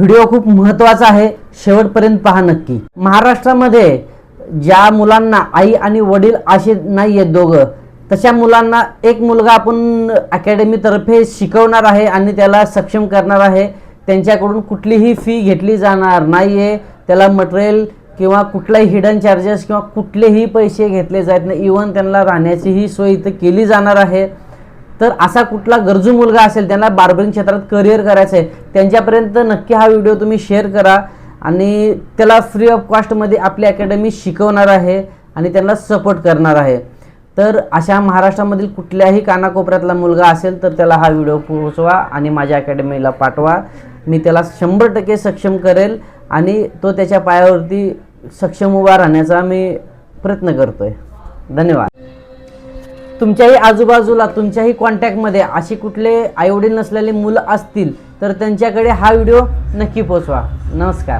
Video खूप महत्त्वाचा आहे. शेवटपर्यंत पहा नक्की. महाराष्ट्रामध्ये ज्या मुलांना आई आणि वडील असे नाही आहेत दोघं तशा मुलांना एक मुलगा आपण अकॅडमीतर्फे शिकवणार आहे आणि त्याला सक्षम करणार आहे. त्यांच्याकडून कुठलीही फी घेतली जाणार नाही आहे त्याला मटेरियल किंवा कुठलाही हिडन चार्जेस किंवा कुठलेही पैसे घेतले जात नाही. इवन त्यांना राहण्याचीही सोय इथं केली जाणार आहे. तर असा कुठला गरजू मुलगा असेल त्यांना बार्बरिंग क्षेत्रात करिअर करायचं आहे त्यांच्यापर्यंत नक्की हा व्हिडिओ तुम्ही शेअर करा. आणि त्याला फ्री ऑफ कॉस्टमध्ये आपली अकॅडमी शिकवणार आहे आणि त्यांना सपोर्ट करणार आहे. तर अशा महाराष्ट्रामधील कुठल्याही कानाकोपऱ्यातला मुलगा असेल तर त्याला हा व्हिडिओ पोहोचवा आणि माझ्या अकॅडमीला पाठवा. मी त्याला शंभर टक्के सक्षम करेल आणि तो त्याच्या पायावरती सक्षम उभा राहण्याचा मी प्रयत्न करतो आहे धन्यवाद. तुमच्याही आजूबाजूला तुमच्याही कॉन्टॅक्टमध्ये अशी कुठले आईवडील नसलेले मुलं असतील तर त्यांच्याकडे हा व्हिडिओ नक्की पोचवा. नमस्कार.